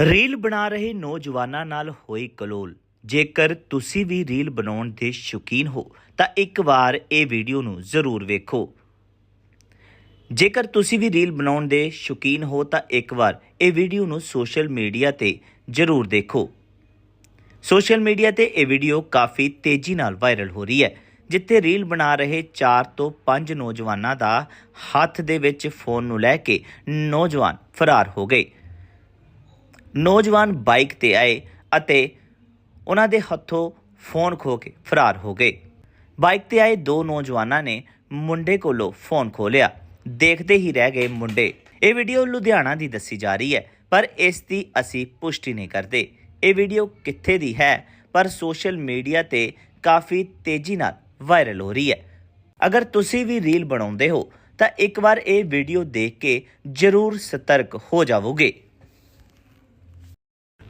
Reel ਬਣਾ ਰਹੇ ਨੌਜਵਾਨਾਂ ਨਾਲ ਹੋਈ ਕਲੋਲ। ਜੇਕਰ ਤੁਸੀਂ ਵੀ ਰੀਲ ਬਣਾਉਣ ਦੇ ਸ਼ੌਕੀਨ ਹੋ, ਤਾਂ ਇੱਕ ਵਾਰ ਇਹ ਵੀਡੀਓ ਨੂੰ ਜ਼ਰੂਰ ਵੇਖੋ। ਜੇਕਰ ਤੁਸੀਂ ਵੀ ਰੀਲ ਬਣਾਉਣ ਦੇ ਸ਼ੌਕੀਨ ਹੋ, ਤਾਂ ਇੱਕ ਵਾਰ ਇਹ ਵੀਡੀਓ ਨੂੰ ਸੋਸ਼ਲ ਮੀਡੀਆ ਤੇ ਜ਼ਰੂਰ ਦੇਖੋ। ਸੋਸ਼ਲ ਮੀਡੀਆ ਤੇ ਇਹ ਵੀਡੀਓ ਕਾਫੀ ਤੇਜ਼ੀ ਨਾਲ ਵਾਇਰਲ ਹੋ ਰਹੀ ਹੈ, ਜਿੱਥੇ ਰੀਲ ਬਣਾ ਰਹੇ 4 ਤੋਂ 5 ਨੌਜਵਾਨਾਂ ਦਾ ਹੱਥ ਦੇ ਵਿੱਚ ਫੋਨ ਨੂੰ ਲੈ ਕੇ ਨੌਜਵਾਨ ਫਰਾਰ ਹੋ ਗਏ। ਨੌਜਵਾਨ ਬਾਈਕ ਤੇ ਆਏ ਅਤੇ ਉਹਨਾਂ ਦੇ ਹੱਥੋਂ ਫੋਨ ਖੋ ਕੇ ਫਰਾਰ ਹੋ ਗਏ। ਬਾਈਕ ਤੇ ਆਏ ਦੋ ਨੌਜਵਾਨਾਂ ਨੇ ਮੁੰਡੇ ਕੋਲੋਂ ਫੋਨ ਖੋ ਲਿਆ। ਦੇਖਦੇ ਹੀ ਰਹਿ ਗਏ ਮੁੰਡੇ। ਇਹ ਵੀਡੀਓ ਲੁਧਿਆਣਾ ਦੀ ਦੱਸੀ ਜਾ ਰਹੀ ਹੈ, ਪਰ ਇਸ ਦੀ ਅਸੀਂ ਪੁਸ਼ਟੀ ਨਹੀਂ ਕਰਦੇ। ਇਹ ਵੀਡੀਓ ਕਿੱਥੇ ਦੀ ਹੈ? ਪਰ ਸੋਸ਼ਲ ਮੀਡੀਆ ਤੇ ਕਾਫੀ ਤੇਜ਼ੀ ਨਾਲ ਵਾਇਰਲ ਹੋ ਰਹੀ ਹੈ। ਅਗਰ ਤੁਸੀਂ ਵੀ ਰੀਲ ਬਣਾਉਂਦੇ ਹੋ, ਤਾਂ ਇੱਕ ਵਾਰ ਇਹ ਵੀਡੀਓ ਦੇਖ ਕੇ ਜ਼ਰੂਰ ਸਤਰਕ ਹੋ ਜਾਵੋਗੇ।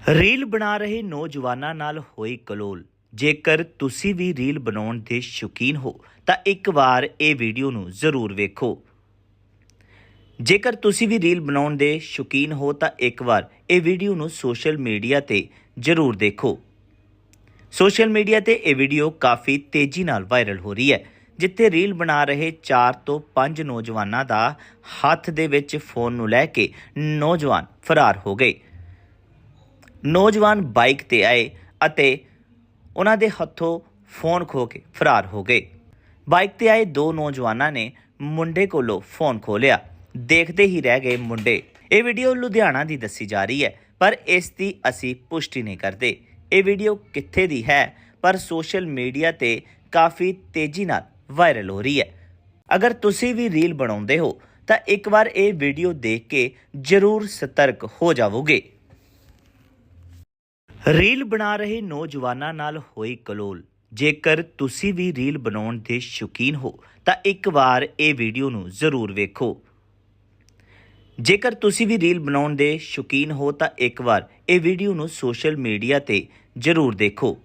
ਰੀਲ ਬਣਾ ਰਹੇ ਨੌਜਵਾਨਾਂ ਨਾਲ ਹੋਈ ਕਲੋਲ। ਜੇਕਰ ਤੁਸੀਂ ਵੀ ਰੀਲ ਬਣਾਉਣ ਦੇ ਸ਼ੌਕੀਨ ਹੋ, ਤਾਂ ਇੱਕ ਵਾਰ ਇਹ ਵੀਡੀਓ ਨੂੰ ਜ਼ਰੂਰ ਵੇਖੋ। ਜੇਕਰ ਤੁਸੀਂ ਵੀ ਰੀਲ ਬਣਾਉਣ ਦੇ ਸ਼ੌਕੀਨ ਹੋ, ਤਾਂ ਇੱਕ ਵਾਰ ਇਹ ਵੀਡੀਓ ਨੂੰ ਸੋਸ਼ਲ ਮੀਡੀਆ ਤੇ ਜ਼ਰੂਰ ਦੇਖੋ। ਸੋਸ਼ਲ ਮੀਡੀਆ ਤੇ ਇਹ ਵੀਡੀਓ ਕਾਫੀ ਤੇਜ਼ੀ ਨਾਲ ਵਾਇਰਲ ਹੋ ਰਹੀ ਹੈ, ਜਿੱਥੇ ਰੀਲ ਬਣਾ ਰਹੇ 4 ਤੋਂ 5 ਨੌਜਵਾਨਾਂ ਦਾ ਹੱਥ ਦੇ ਵਿੱਚ ਫੋਨ ਨੂੰ ਲੈ ਕੇ ਨੌਜਵਾਨ ਫਰਾਰ ਹੋ ਗਏ। ਨੌਜਵਾਨ ਬਾਈਕ ਤੇ ਆਏ ਅਤੇ ਉਹਨਾਂ ਦੇ ਹੱਥੋਂ ਫੋਨ ਖੋ ਕੇ ਫਰਾਰ ਹੋ ਗਏ। ਬਾਈਕ ਤੇ ਆਏ ਦੋ ਨੌਜਵਾਨਾਂ ਨੇ ਮੁੰਡੇ ਕੋਲੋਂ ਫੋਨ ਖੋ ਲਿਆ ਦੇਖਦੇ ਹੀ ਰਹਿ ਗਏ ਮੁੰਡੇ। ਇਹ ਵੀਡੀਓ ਲੁਧਿਆਣਾ ਦੀ ਦੱਸੀ ਜਾ ਰਹੀ ਹੈ, ਪਰ ਇਸ ਦੀ ਅਸੀਂ ਪੁਸ਼ਟੀ ਨਹੀਂ ਕਰਦੇ। ਇਹ ਵੀਡੀਓ ਕਿੱਥੇ ਦੀ ਹੈ? ਪਰ ਸੋਸ਼ਲ ਮੀਡੀਆ ਤੇ ਕਾਫੀ ਤੇਜ਼ੀ ਨਾਲ ਵਾਇਰਲ ਹੋ ਰਹੀ ਹੈ। ਅਗਰ ਤੁਸੀਂ ਵੀ ਰੀਲ ਬਣਾਉਂਦੇ ਹੋ, ਤਾਂ ਇੱਕ ਵਾਰ ਇਹ ਵੀਡੀਓ ਦੇਖ ਕੇ ਜ਼ਰੂਰ ਸਤਰਕ ਹੋ ਜਾਵੋਗੇ। ਰੀਲ ਬਣਾ ਰਹੇ ਨੌਜਵਾਨਾਂ ਨਾਲ ਹੋਈ ਕਲੋਲ। ਜੇਕਰ ਤੁਸੀਂ ਵੀ ਰੀਲ ਬਣਾਉਣ ਦੇ ਸ਼ੌਕੀਨ ਹੋ, ਤਾਂ ਇੱਕ ਵਾਰ ਇਹ ਵੀਡੀਓ ਨੂੰ ਜ਼ਰੂਰ ਵੇਖੋ। ਜੇਕਰ ਤੁਸੀਂ ਵੀ ਰੀਲ ਬਣਾਉਣ ਦੇ ਸ਼ੌਕੀਨ ਹੋ, ਤਾਂ ਇੱਕ ਵਾਰ ਇਹ ਵੀਡੀਓ ਨੂੰ ਸੋਸ਼ਲ ਮੀਡੀਆ ਤੇ ਜ਼ਰੂਰ ਦੇਖੋ।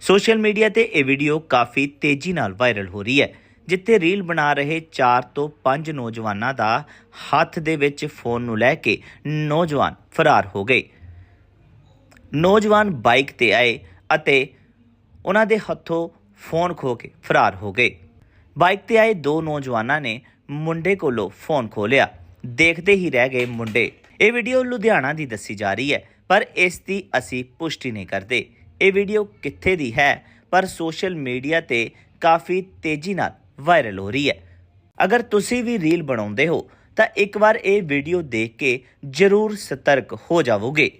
ਸੋਸ਼ਲ ਮੀਡੀਆ ਤੇ ਇਹ ਵੀਡੀਓ ਕਾਫੀ ਤੇਜ਼ੀ ਨਾਲ ਵਾਇਰਲ ਹੋ ਰਹੀ ਹੈ, ਜਿੱਥੇ ਰੀਲ ਬਣਾ ਰਹੇ 4 ਤੋਂ 5 ਨੌਜਵਾਨਾਂ ਦਾ ਹੱਥ ਦੇ ਵਿੱਚ ਫੋਨ ਨੂੰ ਲੈ ਕੇ ਨੌਜਵਾਨ ਫਰਾਰ ਹੋ ਗਏ। ਨੌਜਵਾਨ ਬਾਈਕ ਤੇ ਆਏ ਅਤੇ ਉਹਨਾਂ ਦੇ ਹੱਥੋਂ ਫੋਨ ਖੋ ਕੇ ਫਰਾਰ ਹੋ ਗਏ। ਬਾਈਕ ਤੇ ਆਏ ਦੋ ਨੌਜਵਾਨਾਂ ਨੇ ਮੁੰਡੇ ਕੋਲੋਂ ਫੋਨ ਖੋ ਲਿਆ। ਦੇਖਦੇ ਹੀ ਰਹਿ ਗਏ ਮੁੰਡੇ। ਇਹ ਵੀਡੀਓ ਲੁਧਿਆਣਾ ਦੀ ਦੱਸੀ ਜਾ ਰਹੀ ਹੈ, ਪਰ ਇਸ ਦੀ ਅਸੀਂ ਪੁਸ਼ਟੀ ਨਹੀਂ ਕਰਦੇ। ਇਹ ਵੀਡੀਓ ਕਿੱਥੇ ਦੀ ਹੈ? ਪਰ ਸੋਸ਼ਲ ਮੀਡੀਆ ਤੇ ਕਾਫੀ ਤੇਜ਼ੀ ਨਾਲ ਵਾਇਰਲ ਹੋ ਰਹੀ ਹੈ। ਅਗਰ ਤੁਸੀਂ ਵੀ ਰੀਲ ਬਣਾਉਂਦੇ ਹੋ, ਤਾਂ ਇੱਕ ਵਾਰ ਇਹ ਵੀਡੀਓ ਦੇਖ ਕੇ ਜ਼ਰੂਰ ਸਤਰਕ ਹੋ ਜਾਵੋਗੇ।